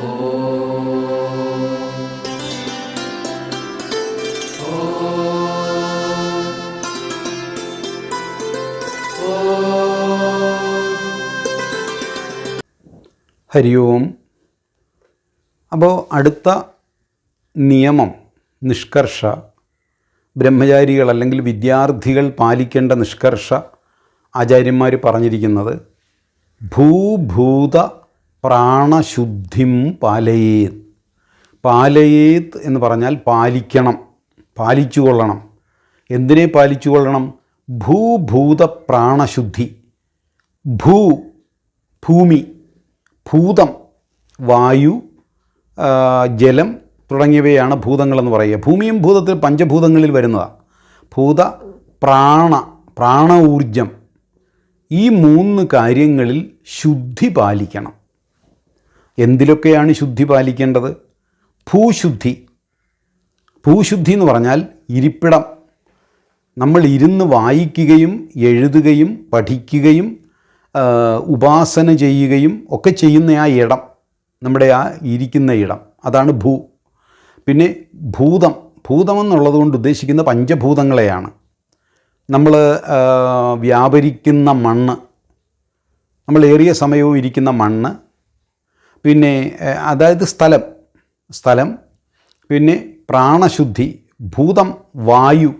ഹരി ഓം അപ്പോൾ അടുത്ത നിയമം നിഷ്കർഷ. ബ്രഹ്മചാരികൾ അല്ലെങ്കിൽ വിദ്യാർത്ഥികൾ പാലിക്കേണ്ട നിഷ്കർഷ ആചാര്യന്മാർ പറഞ്ഞിരിക്കുന്നത് ഭൂഭൂത പ്രാണശുദ്ധിം പാലയേത്. പാലയേത് എന്ന് പറഞ്ഞാൽ പാലിക്കണം പാലിച്ചുകൊള്ളണം. എന്തിനെ പാലിച്ചുകൊള്ളണം? ഭൂഭൂത പ്രാണശുദ്ധി ഭൂ ഭൂമി ഭൂതം വായു ജലം തുടങ്ങിയവയാണ് ഭൂതങ്ങളെന്ന് പറയുക. ഭൂമിയും ഭൂതത്തിൽ പഞ്ചഭൂതങ്ങളിൽ വരുന്നതാണ് ഭൂത പ്രാണ പ്രാണ ഊർജം ഈ മൂന്ന് കാര്യങ്ങളിൽ ശുദ്ധി പാലിക്കണം. എന്തിലൊക്കെയാണ് ശുദ്ധി പാലിക്കേണ്ടത്? ഭൂശുദ്ധി. ഭൂശുദ്ധി എന്ന് പറഞ്ഞാൽ ഇരിപ്പിടം. നമ്മൾ ഇരുന്ന് വായിക്കുകയും എഴുതുകയും പഠിക്കുകയും ഉപാസന ചെയ്യുകയും ഒക്കെ ചെയ്യുന്ന ആ ഇടം നമ്മുടെ ആ ഇരിക്കുന്ന ഇടം അതാണ് ഭൂ. പിന്നെ ഭൂതം. ഭൂതമെന്നുള്ളത് കൊണ്ട് ഉദ്ദേശിക്കുന്ന പഞ്ചഭൂതങ്ങളെയാണ്. നമ്മൾ വ്യാപരിക്കുന്ന മണ്ണ്. നമ്മൾ ഏറിയ സമയവും ഇരിക്കുന്ന മണ്ണ് പിന്നെ അതായത് സ്ഥലം സ്ഥലം പിന്നെ പ്രാണശുദ്ധി ഭൂതം വായു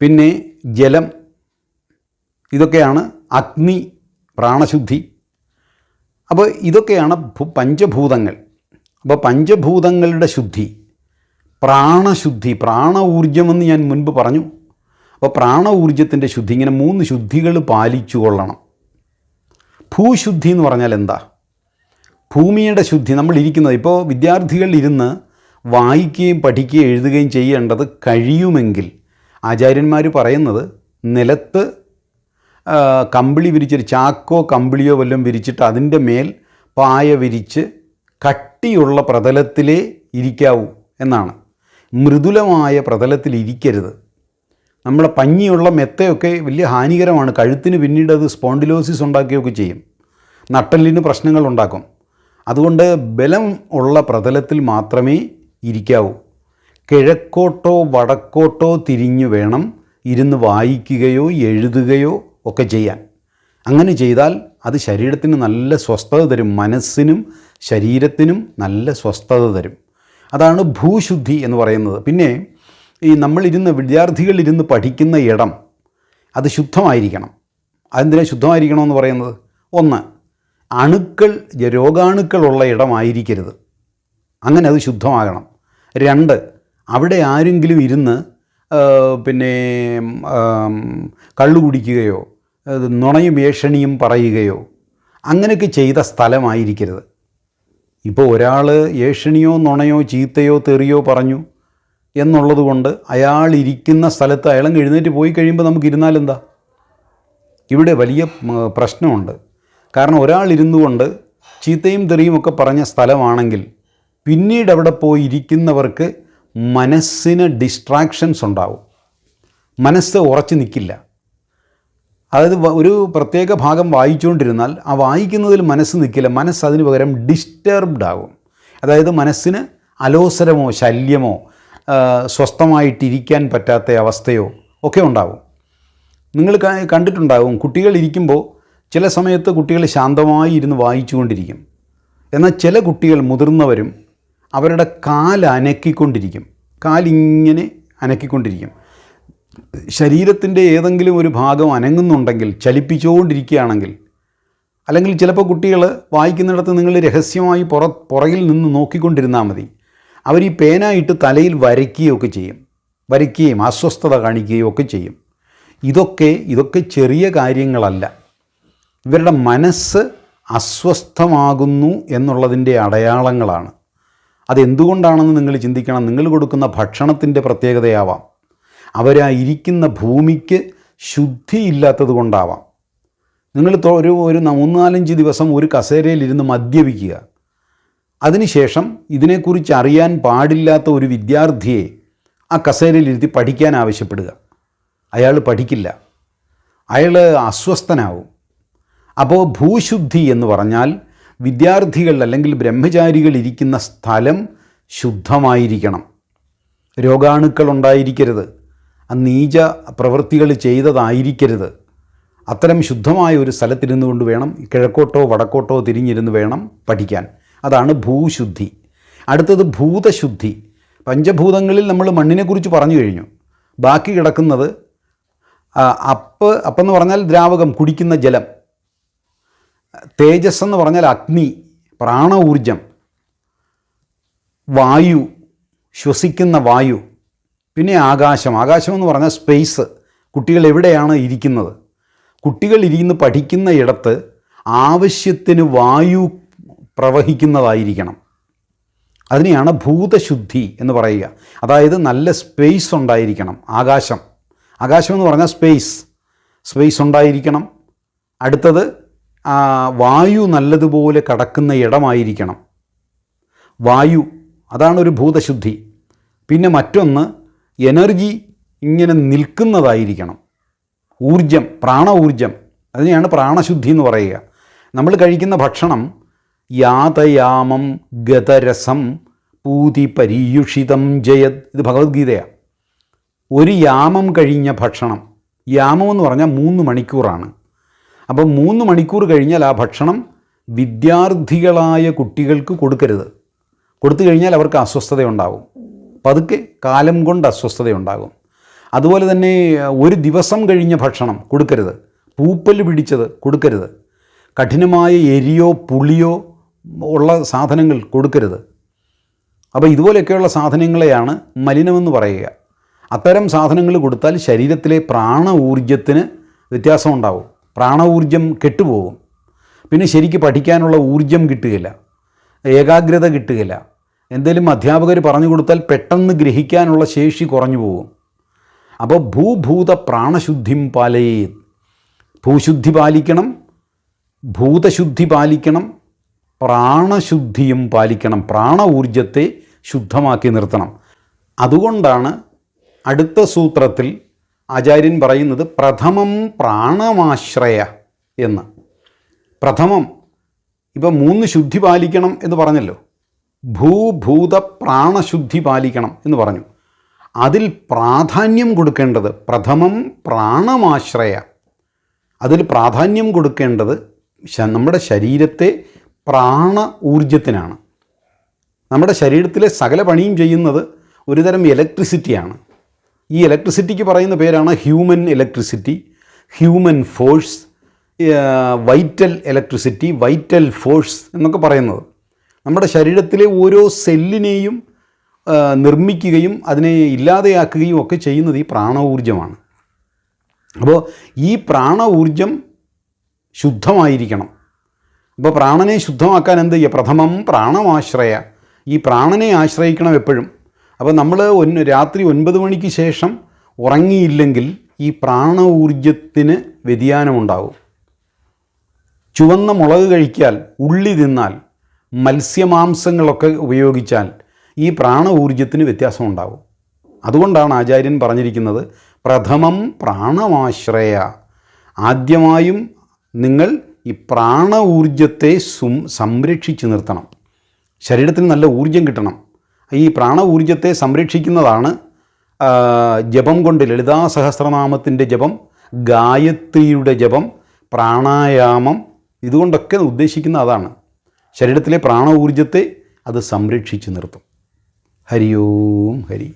പിന്നെ ജലം ഇതൊക്കെയാണ് അഗ്നി പ്രാണശുദ്ധി. അപ്പോൾ ഇതൊക്കെയാണ് പഞ്ചഭൂതങ്ങൾ. അപ്പോൾ പഞ്ചഭൂതങ്ങളുടെ ശുദ്ധി പ്രാണശുദ്ധി പ്രാണ ഊർജമെന്ന് ഞാൻ മുൻപ് പറഞ്ഞു. അപ്പോൾ പ്രാണ ഊർജത്തിന്റെ ശുദ്ധി ഇങ്ങനെ മൂന്ന് ശുദ്ധികൾ പാലിച്ചു കൊള്ളണം. ഭൂശുദ്ധി എന്ന് പറഞ്ഞാൽ എന്താ? ഭൂമിയുടെ ശുദ്ധി നമ്മളിരിക്കുന്നത്. ഇപ്പോൾ വിദ്യാർത്ഥികൾ ഇരുന്ന് വായിക്കുകയും പഠിക്കുകയും എഴുതുകയും ചെയ്യേണ്ടത് കഴിയുമെങ്കിൽ ആചാര്യന്മാർ പറയുന്നത് നിലത്ത് കമ്പിളി വിരിച്ചൊരു ചാക്കോ കമ്പിളിയോ വല്ലതും വിരിച്ചിട്ട് അതിന്റെ മേൽ പായ വിരിച്ച് കട്ടിയുള്ള പ്രതലത്തിലേ ഇരിക്കാവൂ എന്നാണ്. മൃദുലമായ പ്രതലത്തിൽ ഇരിക്കരുത്. പഞ്ഞിയുള്ള മെത്തയൊക്കെ വലിയ ഹാനികരമാണ്. കഴുത്തിന് പിന്നീട് അത് സ്പോണ്ടിലോസിസ് ഉണ്ടാക്കുകയൊക്കെ ചെയ്യും. നട്ടലിന് പ്രശ്നങ്ങൾ ഉണ്ടാക്കും. അതുകൊണ്ട് ബലം ഉള്ള പ്രതലത്തിൽ മാത്രമേ ഇരിക്കാവൂ. കിഴക്കോട്ടോ വടക്കോട്ടോ തിരിഞ്ഞു വേണം ഇരുന്ന് വായിക്കുകയോ എഴുതുകയോ ഒക്കെ ചെയ്യാൻ. അങ്ങനെ ചെയ്താൽ അത് ശരീരത്തിന് നല്ല സ്വസ്ഥത തരും മനസ്സിനും ശരീരത്തിനും നല്ല സ്വസ്ഥത തരും. അതാണ് ഭൂശുദ്ധി എന്ന് പറയുന്നത്. പിന്നെ ഈ നമ്മളിരുന്ന് വിദ്യാർത്ഥികളിരുന്ന് പഠിക്കുന്ന ഇടം അത് ശുദ്ധമായിരിക്കണം. അതെന്തിനാ ശുദ്ധമായിരിക്കണമെന്ന് പറയുന്നത്? ഒന്ന് അണുക്കൾ രോഗാണുക്കളുള്ള ഇടമായിരിക്കരുത്. അങ്ങനെ അത് ശുദ്ധമാകണം. രണ്ട് അവിടെ ആരെങ്കിലും ഇരുന്ന് പിന്നെ കള്ളു കുടിക്കുകയോ നുണയും ഏഷണിയും പറയുകയോ അങ്ങനെയൊക്കെ ചെയ്ത സ്ഥലമായിരിക്കരുത്. ഇപ്പോൾ ഒരാൾ ഏഷണിയോ നുണയോ ചീത്തയോ തെറിയോ പറഞ്ഞു എന്നുള്ളത് കൊണ്ട് അയാൾ ഇരിക്കുന്ന സ്ഥലത്ത് അയാളും എഴുന്നേറ്റ് പോയി കഴിയുമ്പോൾ നമുക്ക് ഇരുന്നാലെന്താ ഇവിടെ വലിയ പ്രശ്നമുണ്ട്. കാരണം ഒരാൾ ഇരുന്നു കൊണ്ട് ചീത്തയും തെറിയും ഒക്കെ പറഞ്ഞ സ്ഥലമാണെങ്കിൽ പിന്നീട് അവിടെ പോയി ഇരിക്കുന്നവർക്ക് മനസ്സിന് ഡിസ്ട്രാക്ഷൻസ് ഉണ്ടാവും. മനസ്സ് ഉറച്ചു നിൽക്കില്ല അതായത് ഒരു പ്രത്യേക ഭാഗം വായിച്ചുകൊണ്ടിരുന്നാൽ ആ വായിക്കുന്നതിൽ മനസ്സ് നിൽക്കില്ല മനസ്സ് അതിന് പകരം ഡിസ്റ്റർബ്ഡ് ആകും. അതായത് മനസ്സിന് അലോസരമോ ശല്യമോ സ്വസ്ഥമായിട്ടിരിക്കാൻ പറ്റാത്ത അവസ്ഥയോ ഒക്കെ ഉണ്ടാവും. നിങ്ങൾ കണ്ടിട്ടുണ്ടാകും കുട്ടികൾ ഇരിക്കുമ്പോൾ ചില സമയത്ത് കുട്ടികൾ ശാന്തമായി ഇരുന്ന് വായിച്ചുകൊണ്ടിരിക്കും. എന്നാൽ ചില കുട്ടികൾ മുതിർന്നവരും അവരുടെ കാൽ അനക്കിക്കൊണ്ടിരിക്കും. കാലിങ്ങനെ അനക്കിക്കൊണ്ടിരിക്കും. ശരീരത്തിന്റെ ഏതെങ്കിലും ഒരു ഭാഗം അനങ്ങുന്നുണ്ടെങ്കിൽ ചലിപ്പിച്ചുകൊണ്ടിരിക്കുകയാണെങ്കിൽ അല്ലെങ്കിൽ ചിലപ്പോൾ കുട്ടികൾ വായിക്കുന്നിടത്ത് നിങ്ങൾ രഹസ്യമായി പുറ പുറകിൽ നിന്ന് നോക്കിക്കൊണ്ടിരുന്നാൽ മതി. അവർ ഈ പേനായിട്ട് തലയിൽ വരയ്ക്കുകയൊക്കെ ചെയ്യും. വരയ്ക്കുകയും അസ്വസ്ഥത കാണിക്കുകയും ഒക്കെ ചെയ്യും. ഇതൊക്കെ ഇതൊക്കെ ചെറിയ കാര്യങ്ങളല്ല. ഇവരുടെ മനസ്സ് അസ്വസ്ഥമാകുന്നു എന്നുള്ളതിന്റെ അടയാളങ്ങളാണ്. അതെന്തുകൊണ്ടാണെന്ന് നിങ്ങൾ ചിന്തിക്കണം. നിങ്ങൾ കൊടുക്കുന്ന ഭക്ഷണത്തിന്റെ പ്രത്യേകതയാവാം. അവരാ ഇരിക്കുന്ന ഭൂമിക്ക് ശുദ്ധിയില്ലാത്തത് കൊണ്ടാവാം. നിങ്ങൾ ഒരു ഒരു മൂന്നാലഞ്ച് ദിവസം ഒരു കസേരയിലിരുന്ന് മദ്യപിക്കുക. അതിനുശേഷം ഇതിനെക്കുറിച്ച് അറിയാൻ പാടില്ലാത്ത ഒരു വിദ്യാർത്ഥിയെ ആ കസേരയിലിരുത്തി പഠിക്കാൻ ആവശ്യപ്പെടുക. അയാൾ പഠിക്കില്ല. അയാൾ അസ്വസ്ഥനാവും. അപ്പോൾ ഭൂശുദ്ധി എന്ന് പറഞ്ഞാൽ വിദ്യാർത്ഥികൾ അല്ലെങ്കിൽ ബ്രഹ്മചാരികൾ ഇരിക്കുന്ന സ്ഥലം ശുദ്ധമായിരിക്കണം. രോഗാണുക്കൾ ഉണ്ടായിരിക്കരുത്. നീച പ്രവൃത്തികൾ ചെയ്തതായിരിക്കരുത്. അത്തരം ശുദ്ധമായ ഒരു സ്ഥലത്തിരുന്നു കൊണ്ട് വേണം കിഴക്കോട്ടോ വടക്കോട്ടോ തിരിഞ്ഞിരുന്ന് വേണം പഠിക്കാൻ. അതാണ് ഭൂശുദ്ധി. അടുത്തത് ഭൂതശുദ്ധി. പഞ്ചഭൂതങ്ങളിൽ നമ്മൾ മണ്ണിനെക്കുറിച്ച് പറഞ്ഞു കഴിഞ്ഞു. ബാക്കി കിടക്കുന്നത് അപ്പ് അപ്പെന്ന് പറഞ്ഞാൽ ദ്രാവകം കുടിക്കുന്ന ജലം. തേജസ് എന്ന് പറഞ്ഞാൽ അഗ്നി പ്രാണ ഊർജം വായു ശ്വസിക്കുന്ന വായു പിന്നെ ആകാശം. ആകാശം എന്ന് പറഞ്ഞാൽ സ്പേസ്. കുട്ടികൾ എവിടെയാണ് ഇരിക്കുന്നത്? കുട്ടികൾ ഇരിക്കുന്ന പഠിക്കുന്ന ഇടത്ത് ആവശ്യത്തിന് വായു പ്രവഹിക്കുന്നതായിരിക്കണം. അതിനെയാണ് ഭൂതശുദ്ധി എന്ന് പറയുക. അതായത് നല്ല സ്പേസ് ഉണ്ടായിരിക്കണം. ആകാശം. ആകാശം എന്ന് പറഞ്ഞാൽ സ്പേസ്. സ്പേസ് ഉണ്ടായിരിക്കണം. അടുത്തത് ആ, വായു നല്ലതുപോലെ കടക്കുന്ന ഇടമായിരിക്കണം. വായു അതാണ് ഒരു ഭൂതശുദ്ധി. പിന്നെ മറ്റൊന്ന് എനർജി ഇങ്ങനെ നിൽക്കുന്നതായിരിക്കണം. ഊർജം പ്രാണ ഊർജം അതിനെയാണ് പ്രാണശുദ്ധി എന്ന് പറയുക. നമ്മൾ കഴിക്കുന്ന ഭക്ഷണം യാതയാമം ഗതരസം പൂതി പരീയുഷിതം ജയത് ഇത് ഭഗവത്ഗീതയാണ് ഒരു യാമം കഴിഞ്ഞ ഭക്ഷണം യാമം എന്ന് പറഞ്ഞാൽ മൂന്ന് മണിക്കൂറാണ്. അപ്പം മൂന്ന് മണിക്കൂർ കഴിഞ്ഞാൽ ആ ഭക്ഷണം വിദ്യാർത്ഥികളായ കുട്ടികൾക്ക് കൊടുക്കരുത്. കൊടുത്തു കഴിഞ്ഞാൽ അവർക്ക് അസ്വസ്ഥതയുണ്ടാകും. പതുക്കെ കാലം കൊണ്ട് അസ്വസ്ഥതയുണ്ടാകും. അതുപോലെ തന്നെ ഒരു ദിവസം കഴിഞ്ഞ ഭക്ഷണം കൊടുക്കരുത്. പൂപ്പൽ പിടിച്ചത് കൊടുക്കരുത്. കഠിനമായ എരിയോ പുളിയോ ഉള്ള സാധനങ്ങൾ കൊടുക്കരുത്. അപ്പോൾ ഇതുപോലെയൊക്കെയുള്ള സാധനങ്ങളെയാണ് മലിനമെന്ന് പറയുക. അത്തരം സാധനങ്ങൾ കൊടുത്താൽ ശരീരത്തിലെ പ്രാണ ഊർജത്തിന് വ്യത്യാസം ഉണ്ടാവും കെട്ടുപോകും. പിന്നെ ശരിക്ക് പഠിക്കാനുള്ള ഊർജം കിട്ടുകയില്ല. ഏകാഗ്രത കിട്ടുകയില്ല. എന്തെങ്കിലും അധ്യാപകർ പറഞ്ഞു കൊടുത്താൽ പെട്ടെന്ന് ഗ്രഹിക്കാനുള്ള ശേഷി കുറഞ്ഞു പോകും. അപ്പോൾ ഭൂഭൂത പ്രാണശുദ്ധിം പാലയേ ഭൂശുദ്ധി പാലിക്കണം ഭൂതശുദ്ധി പാലിക്കണം പ്രാണശുദ്ധിയും പാലിക്കണം. പ്രാണ ഊർജത്തെ ശുദ്ധമാക്കി നിർത്തണം. അതുകൊണ്ടാണ് അടുത്ത സൂത്രത്തിൽ ആചാര്യൻ പറയുന്നത് പ്രഥമം പ്രാണമാശ്രയ എന്ന്. പ്രഥമം ഇപ്പം മൂന്ന് ശുദ്ധി പാലിക്കണം എന്ന് പറഞ്ഞല്ലോ. ഭൂഭൂത പ്രാണശുദ്ധി പാലിക്കണം എന്ന് പറഞ്ഞു. അതിൽ പ്രാധാന്യം കൊടുക്കേണ്ടത് പ്രഥമം പ്രാണമാശ്രയ. അതിൽ പ്രാധാന്യം കൊടുക്കേണ്ടത് നമ്മുടെ ശരീരത്തെ പ്രാണ ഊർജത്തിനാണ് നമ്മുടെ ശരീരത്തിലെ സകല പണിയും ചെയ്യുന്നത് ഒരുതരം ഇലക്ട്രിസിറ്റിയാണ്. ഈ ഇലക്ട്രിസിറ്റിക്ക് പറയുന്ന പേരാണ് human electricity human force vital electricity vital force എന്നൊക്കെ പറയുന്നത്. നമ്മുടെ ശരീരത്തിലെ ഓരോ സെല്ലിനെയും നിർമ്മിക്കുകയും അതിനെ ഇല്ലാതെയാക്കുകയും ഒക്കെ ചെയ്യുന്നത് ഈ പ്രാണ അപ്പോൾ ഈ പ്രാണ ഊർജം ശുദ്ധമായിരിക്കണം. അപ്പോൾ പ്രാണനെ ശുദ്ധമാക്കാൻ എന്ത് ചെയ്യുക? പ്രഥമം പ്രാണമാശ്രയ. ഈ പ്രാണനെ ആശ്രയിക്കണം എപ്പോഴും. അപ്പോൾ നമ്മൾ ഒന്ന് രാത്രി ഒൻപത് മണിക്ക് ശേഷം ഉറങ്ങിയില്ലെങ്കിൽ ഈ പ്രാണ ഊർജത്തിന് വ്യതിയാനമുണ്ടാകും. ചുവന്ന മുളക് കഴിക്കാൽ ഉള്ളി തിന്നാൽ മത്സ്യമാംസങ്ങളൊക്കെ ഉപയോഗിച്ചാൽ ഈ പ്രാണ ഊർജത്തിന് വ്യത്യാസം ഉണ്ടാകും അതുകൊണ്ടാണ് ആചാര്യൻ പറഞ്ഞിരിക്കുന്നത് പ്രഥമം പ്രാണമാശ്രയ. ആദ്യമായും നിങ്ങൾ ഈ പ്രാണ ഊർജത്തെ സംരക്ഷിച്ചു നിർത്തണം. ശരീരത്തിന് നല്ല ഊർജം കിട്ടണം. ഈ പ്രാണ ഊർജത്തെ സംരക്ഷിക്കുന്നതാണ് ജപം കൊണ്ട് ലളിതാ സഹസ്രനാമത്തിന്റെ ജപം ഗായത്രിയുടെ ജപം പ്രാണായാമം ഇതുകൊണ്ടൊക്കെ ഉദ്ദേശിക്കുന്ന അതാണ്. ശരീരത്തിലെ പ്രാണ ഊർജത്തെ അത് സംരക്ഷിച്ച് നിർത്തും. ഹരിയോം ഹരി.